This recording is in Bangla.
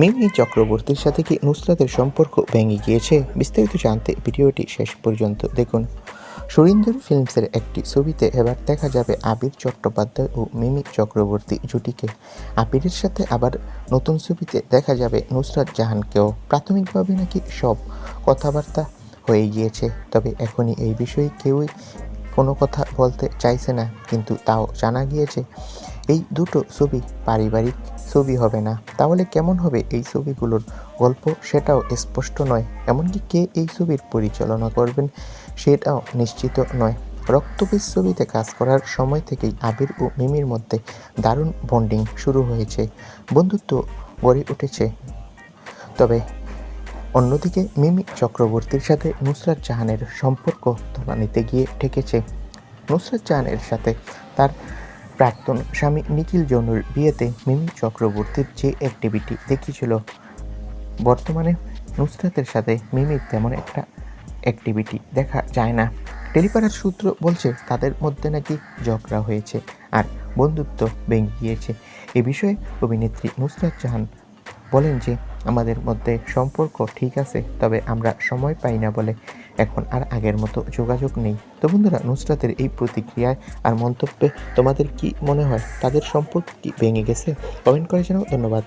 মিমি চক্রবর্তীর সাথে কি নুসরাতের সম্পর্ক ভেঙে গিয়েছে বিস্তারিত জানতে ভিডিওটি শেষ পর্যন্ত দেখুন। সুরিন্দর ফিল্মসের একটি ছবিতে এবার দেখা যাবে আবির চট্টোপাধ্যায় ও মিমি চক্রবর্তী জুটিকে। আবিরের সাথে আবার নতুন ছবিতে দেখা যাবে নুসরাত জাহানকেও। প্রাথমিকভাবে নাকি সব কথাবার্তা হয়ে গিয়েছে, তবে এখনই এই বিষয়ে কেউই কোনো কথা বলতে চাইছে না, কিন্তু তাও জানা গিয়েছে এই দুটো ছবি পারিবারিক ছবি হবে না। তাহলে কেমন হবে এই ছবিগুলোর গল্প? সেটাও স্পষ্ট নয়। এমনকি কে এই ছবির পরিচালনা করবেন সেটাও নিশ্চিত নয়। রক্তবীজ ছবিতে কাজ করার সময় থেকেই আবির ও মিমির মধ্যে দারুণ বন্ডিং শুরু হয়েছে। বন্ধুত্ব গড়ে উঠেছে। তবে অন্যদিকে মিমি চক্রবর্তীর সাথে নুসরাত জাহানের সম্পর্ক তলানিতে গিয়ে ঠেকেছে। নুসরাত জাহানের সাথে তার প্রাক্তন স্বামী নিখিল জনুর বিয়েতে মিমি চক্রবর্তীর যে অ্যাক্টিভিটি দেখিয়েছিল। বর্তমানে নুসরাতের সাথে মিমির তেমন একটা অ্যাক্টিভিটি দেখা যায় না। টেলিপাড়ার সূত্র বলছে, তাদের মধ্যে নাকি ঝগড়া হয়েছে আর বন্ধুত্ব ভেঙে গিয়েছে। এ বিষয়ে অভিনেত্রী নুসরাত জাহান বলেন যে, আমাদের মধ্যে সম্পর্ক ঠিক আছে, তবে আমরা সময় পাই না বলে এখন আর আগের মতো যোগাযোগ নেই। তো বন্ধুরা, নুসরাতের এই প্রতিক্রিয়ায় আর মন্তব্যে তোমাদের কি মনে হয়? তাদের সম্পর্ক কি ভেঙে গেছে? কমেন্ট করে জানাও, ধন্যবাদ।